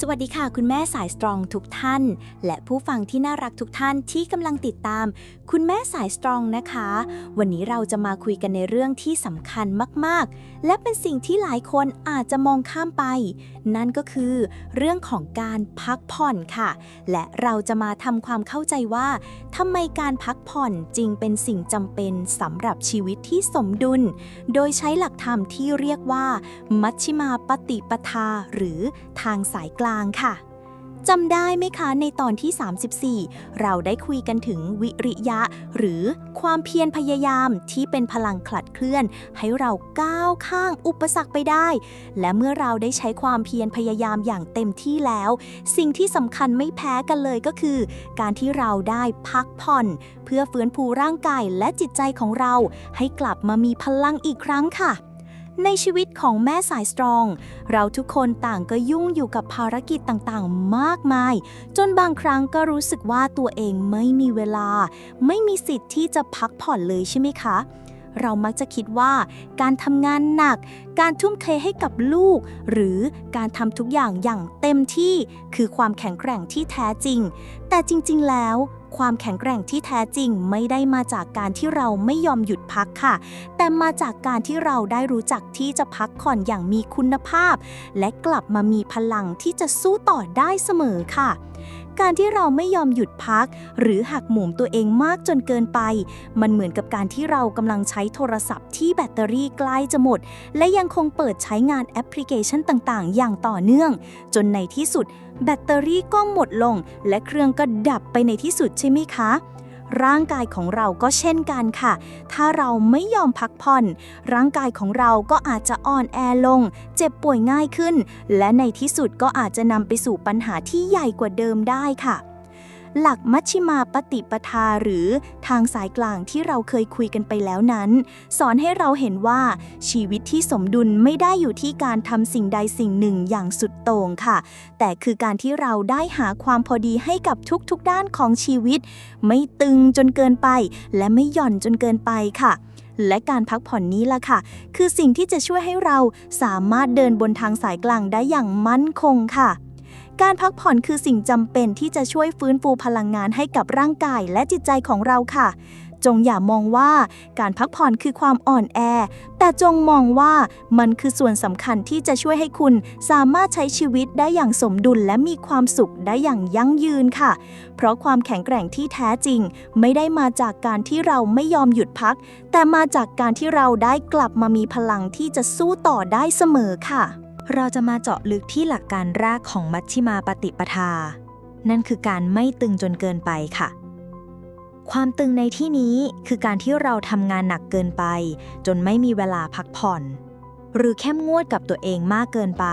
สวัสดีค่ะคุณแม่สายสตรองทุกท่าน และผู้ฟังที่น่ารักทุกท่านที่กำลังติดตาม คุณแม่สายสตรองนะคะ วันนี้เราจะมาคุยกันในเรื่องที่สำคัญมากๆ และเป็นสิ่งที่หลายคนอาจจะมองข้ามไป นั่นก็คือเรื่องของการพักผ่อนค่ะ และเราจะมาทำความเข้าใจว่าทำไมการพักผ่อนจึงเป็นสิ่งจำเป็นสำหรับชีวิตที่สมดุล โดยใช้หลักธรรมที่เรียกว่า มัชฌิมาปฏิปทา หรือทางสายกลางค่ะจำได้ไหมคะในตอนที่ 34 เราได้คุยกันถึงวิริยะ หรือความเพียรพยายามที่เป็นพลังขลัดเคลื่อน ให้เราก้าวข้างอุปสรรคไปได้ และเมื่อเราได้ใช้ความเพียรพยายามอย่างเต็มที่แล้ว สิ่งที่สำคัญไม่แพ้กันเลยก็คือ การที่เราได้พักผ่อน เพื่อฟื้นฟูร่างกายและจิตใจของเรา ให้กลับมามีพลังอีกครั้งค่ะ ในชีวิตของแม่สายสตรอง เราทุกคนต่างก็ยุ่งอยู่กับภารกิจต่างๆ มากมาย จนบางครั้งก็รู้สึกว่าตัวเองไม่มีเวลา ไม่มีสิทธิ์ที่จะพักผ่อนเลยใช่ไหมคะ เรามักจะคิดว่า การทำงานหนัก การทุ่มเทให้กับลูก หรือการทำทุกอย่างอย่างเต็มที่คือความแข็งแกร่งที่แท้จริง แต่จริง ๆ แล้ว ความแข็งแกร่งที่แท้จริงไม่ได้มาจากการที่เราไม่ยอมหยุดพักค่ะ แต่มาจากการที่เราได้รู้จักที่จะพักผ่อนอย่างมีคุณภาพ และกลับมามีพลังที่จะสู้ต่อได้เสมอค่ะการที่เราไม่ยอมหยุดพัก หรือหักหมมตัวเองมากจนเกินไป มันเหมือนกับการที่เรากำลังใช้โทรศัพท์ที่แบตเตอรี่ใกล้จะหมด และยังคงเปิดใช้งานแอปพลิเคชันต่างๆ อย่างต่อเนื่อง จนในที่สุด แบตเตอรี่ก็หมดลง และเครื่องก็ดับไปในที่สุดใช่ไหมคะ ร่างกายของเราก็เช่นกันค่ะ ถ้าเราไม่ยอมพักผ่อน ร่างกายของเราก็อาจจะอ่อนแอลง เจ็บป่วยง่ายขึ้น และในที่สุดก็อาจจะนำไปสู่ปัญหาที่ใหญ่กว่าเดิมได้ค่ะ หลักมัชฌิมาปฏิปทาหรือทางสายกลางที่เราเคยคุยกันไปแล้วนั้น สอนให้เราเห็นว่าชีวิตที่สมดุลไม่ได้อยู่ที่การทำสิ่งใดสิ่งหนึ่งอย่างสุดโต่งค่ะ แต่คือการที่เราได้หาความพอดีให้กับทุกๆด้านของชีวิต ไม่ตึงจนเกินไป และไม่หย่อนจนเกินไปค่ะและการพักผ่อนนี้ล่ะค่ะ คือสิ่งที่จะช่วยให้เราสามารถเดินบนทางสายกลางได้อย่างมั่นคงค่ะ การพักผ่อนคือสิ่งจำเป็นที่จะช่วยฟื้นฟูพลังงานให้กับร่างกายและจิตใจของเราค่ะ จงอย่ามองว่าการพักผ่อนคือความอ่อนแอ แต่จงมองว่ามันคือส่วนสำคัญที่จะช่วยให้คุณสามารถใช้ชีวิตได้อย่างสมดุลและมีความสุขได้อย่างยั่งยืนค่ะ เพราะความแข็งแกร่งที่แท้จริง ไม่ได้มาจากการที่เราไม่ยอมหยุดพัก แต่มาจากการที่เราได้กลับมามีพลังที่จะสู้ต่อได้เสมอค่ะ เราจะมาเจาะลึกที่หลักการแรกของมัชฌิมาปฏิปทา นั่นคือการไม่ตึงจนเกินไปค่ะ ความตึงในที่นี้คือการที่เราทำงานหนักเกินไป จนไม่มีเวลาพักผ่อน หรือเข้มงวดกับตัวเองมากเกินไป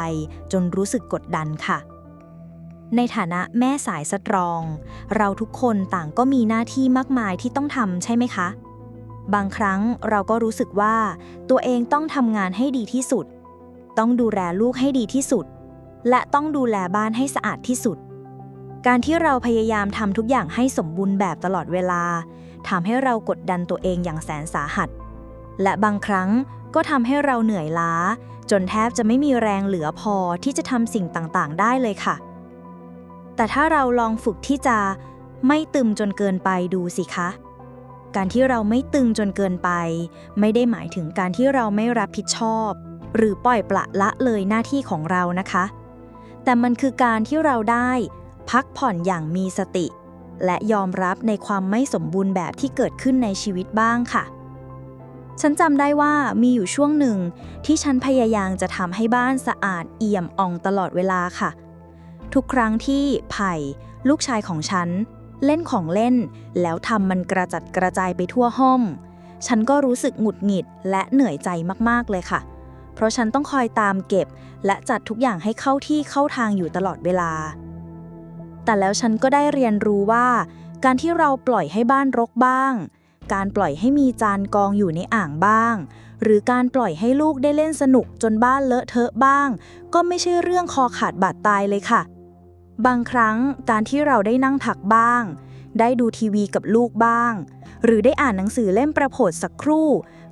จนรู้สึกกดดันค่ะ ในฐานะแม่สายสตรอง เราทุกคนต่างก็มีหน้าที่มากมายที่ต้องทำใช่ไหมคะ บางครั้งเราก็รู้สึกว่า ตัวเองต้องทำงานให้ดีที่สุด ต้องดูแลลูกให้ดีที่สุด และต้องดูแลบ้านให้สะอาดที่สุด การที่เราพยายามทำทุกอย่างให้สมบูรณ์แบบตลอดเวลาทำให้เรากดดันตัวเองอย่างแสนสาหัส และบางครั้งก็ทำให้เราเหนื่อยล้า จนแทบจะไม่มีแรงเหลือพอที่จะทำสิ่งต่างๆ ได้เลยค่ะ แต่ถ้าเราลองฝึกที่จะไม่ตึมจนเกินไปดูสิคะ การที่เราไม่ตึงจนเกินไป ไม่ได้หมายถึงการที่เราไม่รับผิดชอบ หรือปล่อยปละละเลยหน้าที่ของเรานะคะ แต่มันคือการที่เราได้ พักผ่อนอย่างมีสติ และยอมรับในความไม่สมบูรณ์แบบที่เกิดขึ้นในชีวิตบ้างค่ะ ฉันจำได้ว่ามีอยู่ช่วงหนึ่งที่ฉันพยายามจะทำให้บ้านสะอาดเอี่ยมอ่องตลอดเวลาค่ะ ทุกครั้งที่ไผ่ ลูกชายของฉัน เล่นของเล่น แล้วทำมันกระจัดกระจายไปทั่วห้องฉันก็รู้สึกหงุดหงิดและเหนื่อยใจมาก ๆ เลยค่ะ ราะฉันต้องคอยตามเก็บ และจัดทุกอย่างให้เข้าที่เข้าทางอยู่ตลอดเวลา แต่แล้วฉันก็ได้เรียนรู้ว่า การที่เราปล่อยให้บ้านรกบ้าง การปล่อยให้มีจานกองอยู่ในอ่างบ้าง หรือการปล่อยให้ลูกได้เล่นสนุกจนบ้านเลอะเทอะบ้าง ก็ไม่ใช่เรื่องคอขาดบาดตายเลยค่ะ บางครั้งการที่เราได้นั่งพักบ้าง ได้ดูทีวีกับลูกบ้าง หรือได้อ่านหนังสือเล่มประโผดสักครู่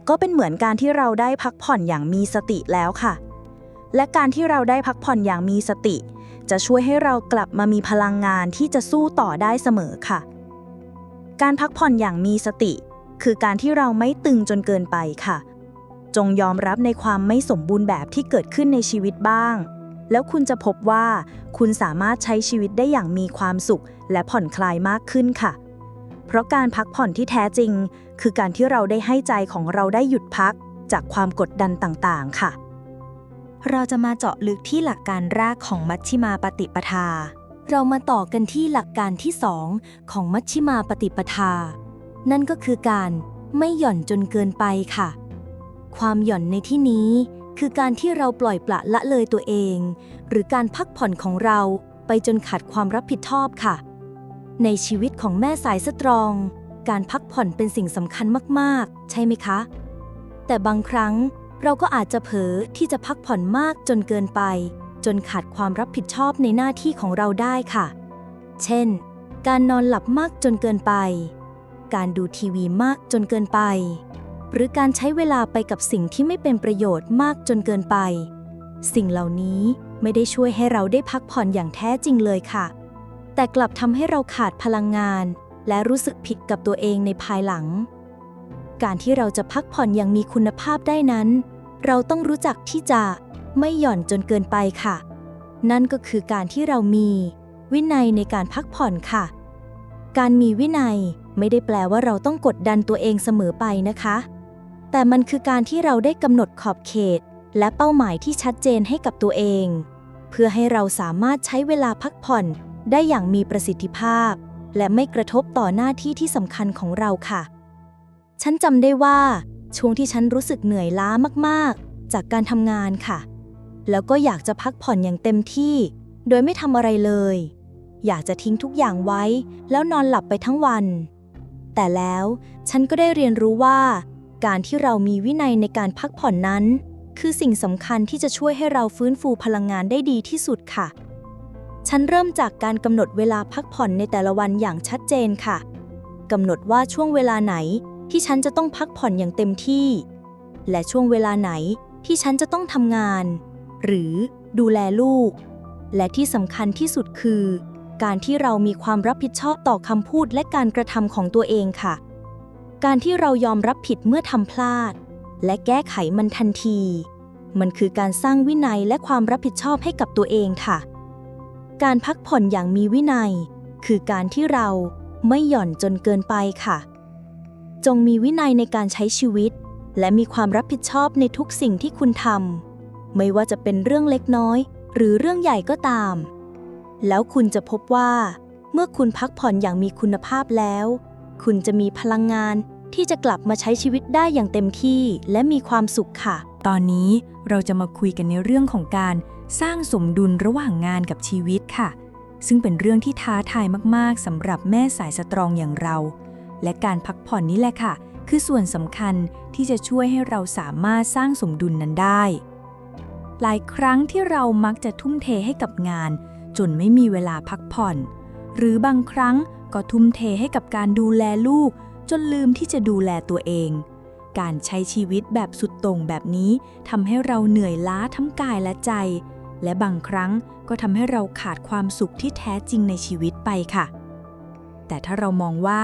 ก็เป็นเหมือนการที่เราได้พักผ่อนอย่างมีสติแล้วค่ะ และการที่เราได้พักผ่อนอย่างมีสติ จะช่วยให้เรากลับมามีพลังงานที่จะสู้ต่อได้เสมอค่ะ การพักผ่อนอย่างมีสติ คือการที่เราไม่ตึงจนเกินไปค่ะ จงยอมรับในความไม่สมบูรณ์แบบที่เกิดขึ้นในชีวิตบ้าง แล้วคุณจะพบว่า คุณสามารถใช้ชีวิตได้อย่างมีความสุข และผ่อนคลายมากขึ้นค่ะ เพราะการพักผ่อนที่แท้จริง คือการที่เราได้ให้ใจของเราได้หยุดพัก จากความกดดันต่างๆ ค่ะ เราจะมาเจาะลึกที่หลักการแรกของมัชชิมาปฏิปทา เรามาต่อกันที่หลักการที่สองของมัชชิมาปฏิปทา นั่นก็คือการไม่หย่อนจนเกินไปค่ะ ความหย่อนในที่นี้ คือการที่เราปล่อยปละละเลยตัวเอง หรือการพักผ่อนของเราไปจนขาดความรับผิดชอบค่ะ ในชีวิตของแม่สายสตรอง การพักผ่อนเป็นสิ่งสำคัญมากๆ ใช่ไหมคะ แต่บางครั้งเราก็อาจจะเผลอที่จะพักผ่อนมากจนเกินไป จนขาดความรับผิดชอบในหน้าที่ของเราได้ค่ะ เช่น การนอนหลับมากจนเกินไป การดูทีวีมากจนเกินไป หรือการใช้เวลาไปกับสิ่งที่ไม่เป็นประโยชน์มากจนเกินไป สิ่งเหล่านี้ไม่ได้ช่วยให้เราได้พักผ่อนอย่างแท้จริงเลยค่ะ แต่กลับทำให้เราขาดพลังงาน และรู้สึกผิดกับตัวเองในภายหลัง การที่เราจะพักผ่อนอย่างมีคุณภาพได้นั้น เราต้องรู้จักที่จะไม่หย่อนจนเกินไปค่ะ นั่นก็คือการที่เรามี วินัยในการพักผ่อนค่ะ การมีวินัยไม่ได้แปลว่าเราต้องกดดันตัวเองเสมอไปนะคะ แต่มันคือการที่เราได้กำหนดขอบเขต และเป้าหมายที่ชัดเจนให้กับตัวเอง เพื่อให้เราสามารถใช้เวลาพักผ่อนได้อย่างมีประสิทธิภาพ และไม่กระทบต่อหน้าที่ที่สำคัญของเราค่ะ ฉันจำได้ว่า ช่วงที่ฉันรู้สึกเหนื่อยล้ามากๆ จากการทำงานค่ะ แล้วก็อยากจะพักผ่อนอย่างเต็มที่ โดยไม่ทำอะไรเลย อยากจะทิ้งทุกอย่างไว้ แล้วนอนหลับไปทั้งวัน แต่แล้วฉันก็ได้เรียนรู้ว่า การที่เรามีวินัยในการพักผ่อนนั้น คือสิ่งสำคัญที่จะช่วยให้เราฟื้นฟูพลังงานได้ดีที่สุดค่ะ ฉันเริ่มจากการกำหนดเวลาพักผ่อนในแต่ละวันอย่างชัดเจนค่ะกำหนดว่าช่วงเวลาไหนที่ฉันจะต้องพักผ่อนอย่างเต็มที่ และช่วงเวลาไหนที่ฉันจะต้องทำงาน หรือดูแลลูก และที่สำคัญที่สุดคือ การที่เรามีความรับผิดชอบต่อคำพูดและการกระทำของตัวเองค่ะ การที่เรายอมรับผิดเมื่อทำพลาด และแก้ไขมันทันที มันคือการสร้างวินัยและความรับผิดชอบให้กับตัวเองค่ะ การพักผ่อนอย่างมีวินัย คือการที่เราไม่หย่อนจนเกินไปค่ะ จงมีวินัยในการใช้ชีวิต และมีความรับผิดชอบในทุกสิ่งที่คุณทำไม่ว่าจะเป็นเรื่องเล็กน้อย หรือเรื่องใหญ่ก็ตาม แล้วคุณจะพบว่า เมื่อคุณพักผ่อนอย่างมีคุณภาพแล้ว คุณจะมีพลังงานที่จะกลับมาใช้ชีวิตได้อย่างเต็มที่และมีความสุขค่ะ ตอนนี้เราจะมาคุยกันในเรื่องของการสร้างสมดุลระหว่างงานกับชีวิตค่ะ ซึ่งเป็นเรื่องที่ท้าทายมากๆสำหรับแม่สายสตรองอย่างเรา และการพักผ่อนนี่แหละค่ะ คือส่วนสำคัญที่จะช่วยให้เราสามารถสร้างสมดุลนั้นได้ หลายครั้งที่เรามักจะทุ่มเทให้กับงาน จนไม่มีเวลาพักผ่อน หรือบางครั้ง ก็ทุ่มเทให้กับการดูแลลูก จนลืมที่จะดูแลตัวเอง การใช้ชีวิตแบบสุดโต่งแบบนี้ทำให้เราเหนื่อยล้าทั้งกายและใจ และบางครั้งก็ทำให้เราขาดความสุขที่แท้จริงในชีวิตไปค่ะ แต่ถ้าเรามองว่า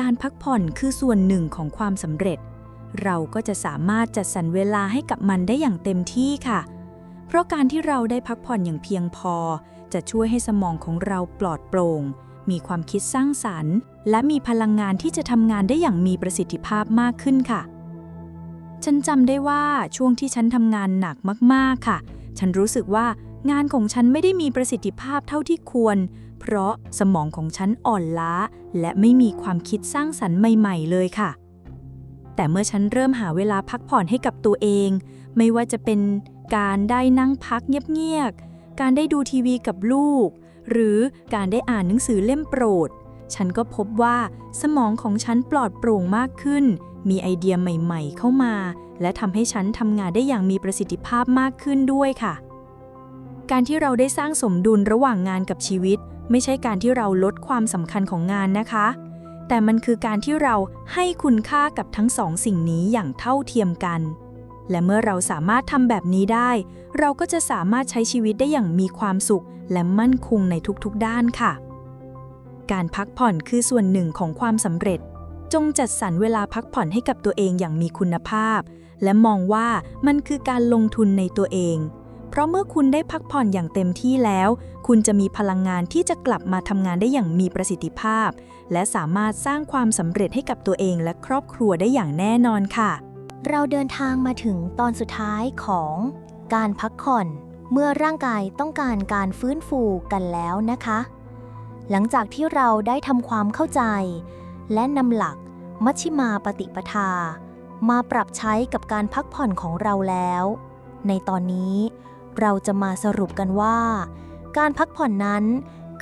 การพักผ่อนคือส่วนหนึ่งของความสำเร็จ เราก็จะสามารถจัดสรรเวลาให้กับมันได้อย่างเต็มที่ค่ะ เพราะการที่เราได้พักผ่อนอย่างเพียงพอ จะช่วยให้สมองของเราปลอดโปร่ง มีความคิดสร้างสรรค์ และมีพลังงานที่จะทำงานได้อย่างมีประสิทธิภาพมากขึ้นค่ะ ฉันจำได้ว่าช่วงที่ฉันทำงานหนักมากๆค่ะ ฉันรู้สึกว่างานของฉันไม่ได้มีประสิทธิภาพเท่าที่ควร เพราะสมองของฉันอ่อนล้า และไม่มีความคิดสร้างสรรค์ใหม่ ๆ เลยค่ะ แต่เมื่อฉันเริ่มหาเวลาพักผ่อนให้กับตัวเอง ไม่ว่าจะเป็นการได้นั่งพักเงียบๆ การได้ดูทีวีกับลูก หรือการได้อ่านหนังสือเล่มโปรด ฉันก็พบว่าสมองของฉันปลอดโปร่งมากขึ้น มีไอเดียใหม่ๆ เข้ามา และทำให้ฉันทำงานได้อย่างมีประสิทธิภาพมากขึ้นด้วยค่ะ การที่เราได้สร้างสมดุลระหว่างงานกับชีวิต ไม่ใช่การที่เราลดความสำคัญของงานนะคะ แต่มันคือการที่เราให้คุณค่ากับทั้งสองสิ่งนี้อย่างเท่าเทียมกัน และเมื่อเราสามารถทำแบบนี้ได้ เราก็จะสามารถใช้ชีวิตได้อย่างมีความสุข และมั่นคงในทุกๆด้านค่ะ การพักผ่อนคือส่วนหนึ่งของความสำเร็จ จงจัดสรรเวลาพักผ่อนให้กับตัวเองอย่างมีคุณภาพ และมองว่ามันคือการลงทุนในตัวเอง เพราะเมื่อคุณได้พักผ่อนอย่างเต็มที่แล้ว คุณจะมีพลังงานที่จะกลับมาทำงานได้อย่างมีประสิทธิภาพ และสามารถสร้างความสำเร็จให้กับตัวเองและครอบครัวได้อย่างแน่นอนค่ะ เราเดินทางมาถึงตอนสุดท้ายของการพักผ่อน เมื่อร่างกายต้องการการฟื้นฟูกันแล้วนะคะ หลังจากที่เราได้ทำความเข้าใจ และนำหลักมัชฌิมาปฏิปทา มาปรับใช้กับการพักผ่อนของเราแล้ว ในตอนนี้เราจะมาสรุปกันว่า การพักผ่อนนั้น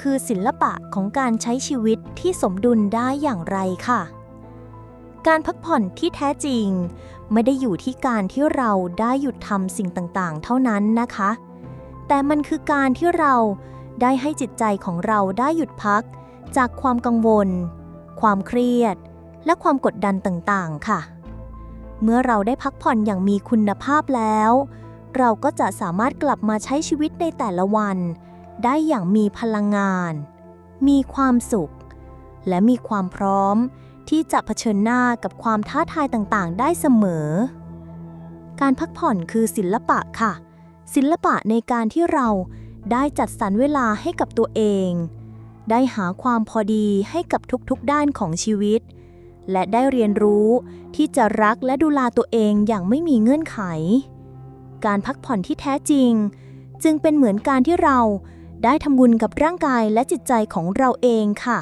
คือศิลปะของการใช้ชีวิตที่สมดุลได้อย่างไรค่ะ การพักผ่อนที่แท้จริง ไม่ได้อยู่ที่การที่เราได้หยุดทำสิ่งต่างๆ เท่านั้นนะคะ แต่มันคือการที่เราได้ให้จิตใจของเราได้หยุดพัก จากความกังวล ความเครียด และความกดดันต่างๆ ค่ะ เมื่อเราได้พักผ่อนอย่างมีคุณภาพแล้ว เราก็จะสามารถกลับมาใช้ชีวิตในแต่ละวัน ได้อย่างมีพลังงาน มีความสุข และมีความพร้อม ที่จะเผชิญหน้ากับความท้าทายต่างๆ ได้เสมอ การพักผ่อนคือศิลปะค่ะ ศิลปะในการที่เราได้จัดสรรเวลาให้กับตัวเอง ได้หาความพอดีให้กับทุกๆด้านของชีวิต และได้เรียนรู้ที่จะรักและดูแลตัวเองอย่างไม่มีเงื่อนไข การพักผ่อนที่แท้จริง จึงเป็นเหมือนการที่เราได้ทำบุญกับร่างกายและจิตใจของเราเองค่ะ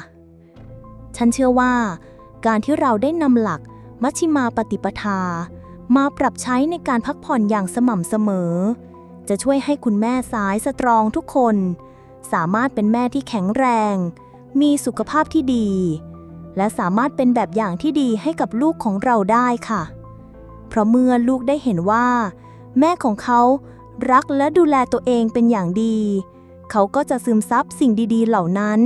ฉันเชื่อว่า การที่เราได้นำหลัก มัชฌิมาปฏิปทา มาปรับใช้ในการพักผ่อนอย่างสม่ำเสมอ จะช่วยให้คุณแม่สายสตรองทุกคน สามารถเป็นแม่ที่แข็งแรง มีสุขภาพที่ดี และสามารถเป็นแบบอย่างที่ดีให้กับลูกของเราได้ค่ะ เพราะเมื่อลูกได้เห็นว่า แม่ของเขารักและดูแลตัวเองเป็นอย่างดี เขาก็จะซึมซับสิ่งดี ๆ เหล่านั้น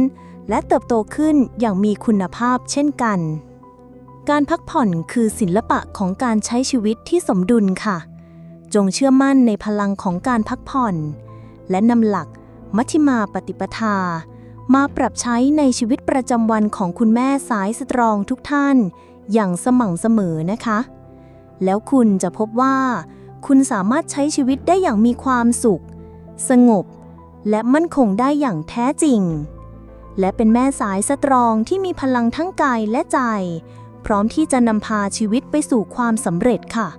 และเติบโตขึ้นอย่างมีคุณภาพเช่นกัน การพักผ่อนคือศิลปะของการใช้ชีวิตที่สมดุลค่ะ จงเชื่อมั่นในพลังของการพักผ่อน และนำหลัก มัชฌิมาปฏิปทา มาปรับใช้ในชีวิตประจำวันของคุณแม่สายสตรองทุกท่าน อย่างสม่ำเสมอนะคะ แล้วคุณจะพบว่า คุณสามารถใช้ชีวิตได้อย่างมีความสุข สงบ และมั่นคงได้อย่างแท้จริง และเป็นแม่สายสตรองที่มีพลังทั้งกายและใจ พร้อมที่จะนำพาชีวิตไปสู่ความสำเร็จค่ะ